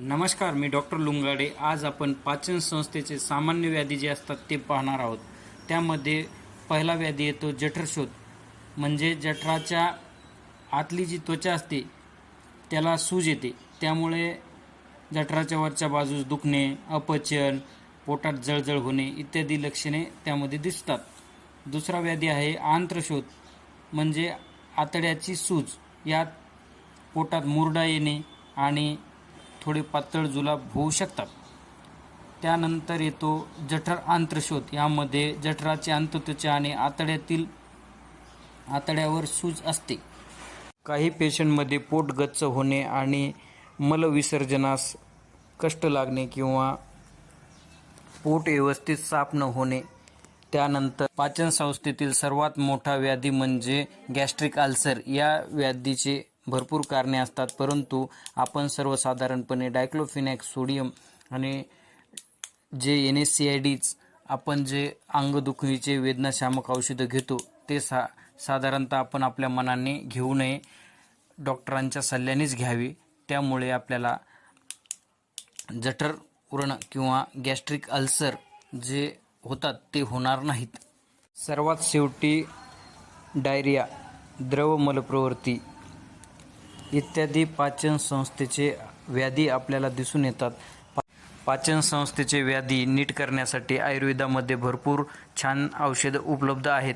नमस्कार मी डॉक्टर लुंगाडे. आज आपण पाचन संस्थेचे सामान्य व्याधी जे असतात ते पाहणार आहोत. त्यामध्ये पहिला व्याधी येतो जठरशोध म्हणजे जठराच्या आतली जी त्वचा असते त्याला सूज येते. त्यामुळे जठराच्या वरच्या बाजूस दुखणे अपचन पोटात जळजळ होणे इत्यादी लक्षणे त्यामध्ये दिसतात. दुसरा व्याधी आहे आंत्रशोध. म्हणजे आतड्याची सूज. यात पोटात मुरडा येणे आणि थोडे पातळ जुलाब होऊ शकतात. त्यानंतर येतो जठर आंत्रशोध. यामध्ये जठराचे अंतत्वचा आणि आतड्यातील आतड्यावर सूज असते. काही पेशंटमध्ये पोट गच्च होणे आणि मलविसर्जनास कष्ट लागणे किंवा पोट व्यवस्थित साफ न होणे. त्यानंतर पाचन संस्थेतील सर्वात मोठा व्याधी म्हणजे गॅस्ट्रिक अल्सर. या व्याधीचे भरपूर कारणे असतात परंतु आपण सर्वसाधारणपणे डायक्लोफिनॅक्स सोडियम आणि जे N S C I Ds आपण जे अंगदुखीचे वेदनाशामक औषधं घेतो ते सा साधारणतः आपण आपल्या मनाने घेऊ नये. डॉक्टरांच्या सल्ल्यानेच घ्यावी. त्यामुळे आपल्याला जठर उरण किंवा गॅस्ट्रिक अल्सर जे होतात ते होणार नाहीत. सर्वात शेवटी डायरिया द्रव मलप्रवृत्ती इत्यादी पाचन संस्थेचे व्याधी आपल्याला दिसून येतात. पाचन संस्थेचे व्याधी नीट करण्यासाठी आयुर्वेदामध्ये भरपूर छान औषधं उपलब्ध आहेत.